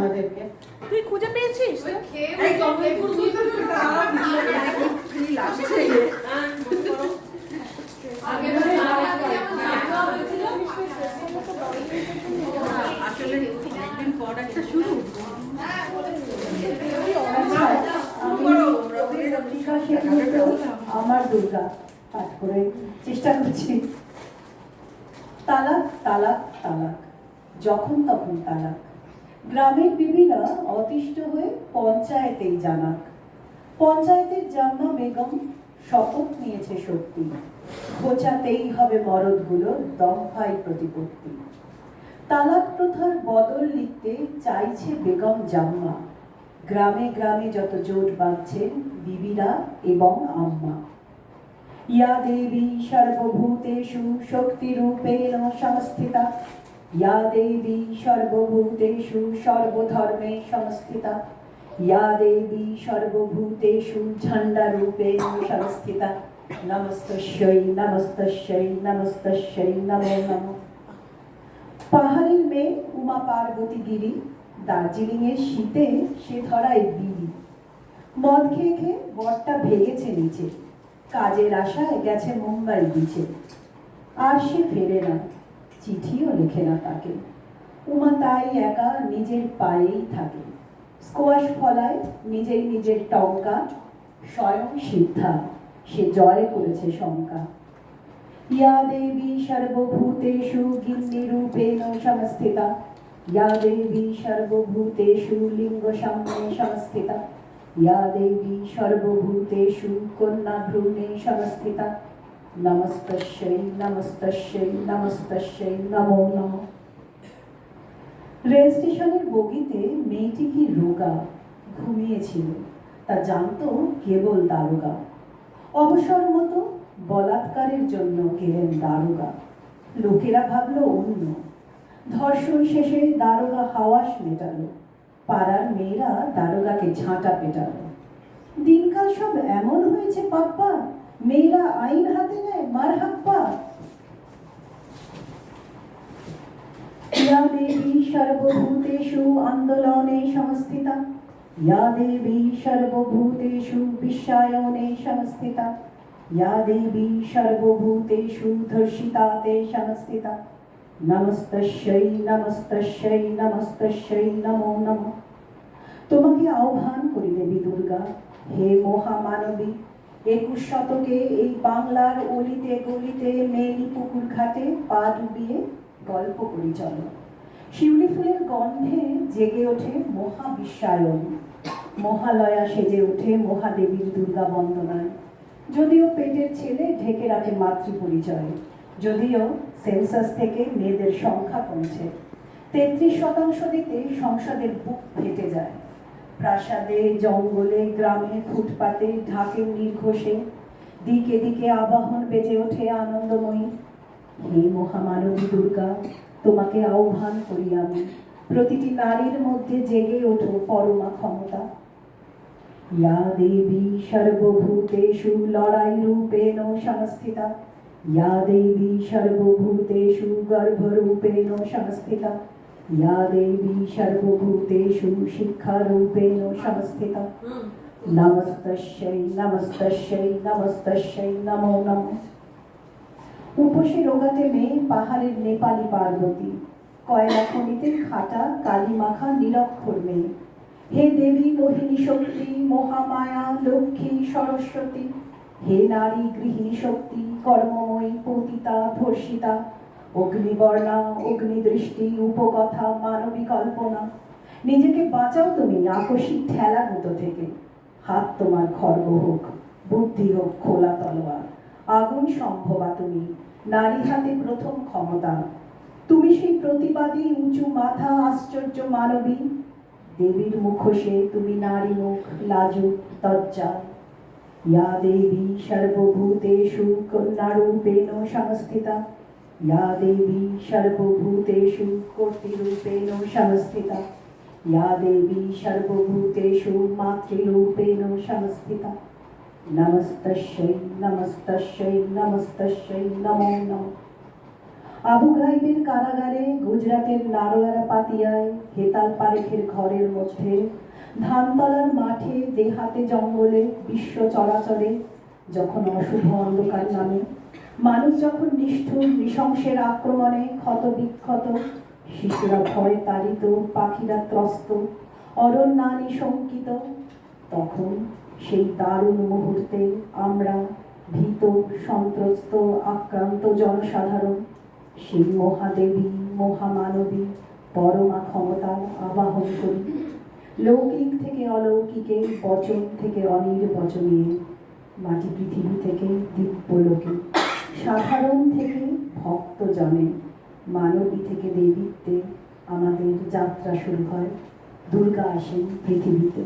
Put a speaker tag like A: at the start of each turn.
A: আমাদেরকে।
B: তুই খুঁজে পেয়েছিস?
A: আসলে পর একটা শুরু।
C: আমার দুর্গা পাঠ করে চেষ্টা করছি। তালাক তালাক তালাক। যখন তখন তালাক। গ্রামের বিবিরা অতিষ্ঠ হয়ে পঞ্চায়েতেই জানাক। পঞ্চায়েতের জাম্মা বেগম শপথ নিয়েছে সত্যি খোঁচাতেই হবে মরদগুলোর দম্ভাই প্রতিপত্তি। তালাক প্রথার বদল লিখতে চাইছে বেগম জাম্মা গ্রামে গ্রামে যত জোট বাঁধছেন বিবিরা এবং আম্মা। ইয়া দেবী সর্বভূতেষু শক্তিরূপেণ সংস্থিতা ইয়া দেবী সর্বভূতেষু, সর্বধর্মে সংস্থিতা। ইয়া দেবী সর্বভূতেষু ঝণ্ডারূপেণ সংস্থিতা। নমস্তস্যৈ নমস্তস্যৈ নমস্তস্যৈ, নমো নমঃ। পাহাড়ের মেয়ে উমা পার্বতী গিরি দার্জিলিং এর শীতে সে ধরায় বিড়ি। মদ খেয়ে খেয়ে বরটা ভেগেছে নিচে। কাজের আশায় গেছে মুম্বাই বিচে। আর সে ফেরে না। চিঠিও লেখে না তাকে। উমা তাই একা নিজের পায়েই থাকে। স্কোয়াশ ফলায় নিজের নিজের টঙ্কা, স্বয়ং সিদ্ধা, সে জয় করেছে শঙ্কা। ইয়া দেবী সর্বভূতেষু গিন্নি রূপেণ সংস্থিতা ইয়া দেবী সর্বভূতেষু লিঙ্গ সাম্যে সংস্থিতা ইয়া দেবী সর্বভূতেষু কন্যা ভ্রূণে সংস্থিতা নমস্তস্যৈ নমস্তস্যৈ নমস্তস্যৈ নমো নম রেল স্টেশনের বগিতে মেয়েটি কি রোগা? ঘুমিয়েছিল। তা জানত কেবল দারোগা। অবসর মতো বলাৎকারের জন্য গেলেন দারোগা। লোকেরা ভাবল, অন্য। ধর্ষণ শেষে দারোগা হাওয়াস মেটালো। পাড়ার মেয়েরা দারোগাকে ঝাঁটা পেটালো। দিনকাল সব এমন হয়েছে, পাপ্পা। মেয়েরা আইন হাতে নেয়, মার হাপ্পা ইয়া দেবী সর্বভূতেষু আন্দোলনে সংস্থিতা। ইয়া দেবী সর্বভূতেষু বিশ্বায়নে সংস্থিতা। ইয়া দেবী সর্বভূতেষু ধর্ষিতাতে সংস্থিতা। নমস্তস্যই নমস্তস্যই নমস্তস্যই নমো নম। তোমাকে আহ্বান করি দেবী দুর্গা হে মহামানবী একুশ শতকে এই বাংলার অলিতে গলিতে মেলি পুকুর ঘাটে পা ডুবিয়ে গল্প করি চলো। শিউলি ফুলের গন্ধে জেগে ওঠে মহাবিশ্বায়ন মহালয়া সেজে ওঠে মহাদেবীর দুর্গা বন্দনায়। যদিও পেটের ছেলে ঢেকে রাখে মাতৃ পরিচয় যদিও সেন্সাস থেকে মেয়েদের সংখ্যা কমছে। তেত্রিশ শতাংশ দিতে সংসদের বুক ফেটে যায়। প্রাসাদে, জঙ্গলে, গ্রামে, ফুটপাতে, ঢাকের নির্ঘোষে দিকে দিকে আবাহন বেজে ওঠে আনন্দময়ী। হে মহামানবী দুর্গা, তোমাকে আহ্বান করি আমি, প্রতিটি নারীর মধ্যে জেগে ওঠো পরমা ক্ষমতা। ইয়া দেবী সর্বভূতেষু লড়াই রূপেণ সংস্থিতা। ইয়া দেবী সর্বভূতেষু গর্ভরূপেণ সংস্থিতা। ইয়া দেবী সর্বভূতেষু শিক্ষারূপেণ সংস্থিতা নমস্তস্যৈ নমস্তস্যৈ নমস্তস্যৈ নমো নমঃ। উপসে রোগাতে মেয়ে পাহাড়ের নেপালি পার্বতী। কয়লা খনিতে খাটা কালী মাখা নিরক্ষর মেয়ে হে দেবী মোহিনী শক্তি মহামায়া লক্ষ্মী সরস্বতী। হে নারী গৃহিণী শক্তি কর্মময়ী পতিতা ধর্ষিতা। অগ্নিবর্ণা, অগ্নিদৃষ্টি, উপকথা, মানবী কল্পনা। নিজেকে বাঁচাও তুমি, আকস্মিক ঠেলা গুঁতো থেকে। হাত তোমার খর্গ হোক, বুদ্ধি হোক, খোলা তলোয়ার। আগুন সম্ভবা তুমি, নারী হাতে প্রথম ক্ষমতা। তুমি সেই প্রতিবাদী, উঁচু মাথা, আশ্চর্য মানবী। দেবীর মুখোশে তুমি নারী মুখ, লাজুক, তজ্জা। ইয়া দেবী সর্বভূতেষু কন্যারূপেণ সংস্থিতা। ইয়া দেবী সর্বভূতেষু কর্তৃরূপেণ সংস্থিতা। ইয়া দেবী সর্বভূতেষু মাতৃরূপেণ সংস্থিতা। নমস্তস্যৈ নমস্তস্যৈ নমস্তস্যৈ, নমো নমঃ। আবু ঘাইবের কারাগারে গুজরাটের নারোয়ারা পাতিয়ায় হেতাল পারেখের ঘরের মধ্যে ধানতলার মাঠে দেহাতে জঙ্গলে বিশ্ব চলাচলে যখন অশুভ অন্ধকার নামে মানুষ যখন নিষ্ঠুর, নৃশংসের আক্রমণে ক্ষত বিক্ষত, শিশুরা ভয়ে তাড়িত, পাখিরা ত্রস্ত, অরণ্যানি শঙ্কিত, তখন সেই দারুণ মুহূর্তে আমরা ভীত, সন্ত্রস্ত, আক্রান্ত জনসাধারণ, সেই মহাদেবী, মহামানবী পরমা ক্ষমতার আবাহন করি। লৌকিক থেকে অলৌকিকে, বচন থেকে অনির্বচনীয়, মাটি পৃথিবী থেকে দিব্যলোকে। সাধারণ থেকে ভক্ত জনে মানবী থেকে দেবীত্বে আমাদের যাত্রা শুরু হয়। দুর্গা আসেন পৃথিবীতে।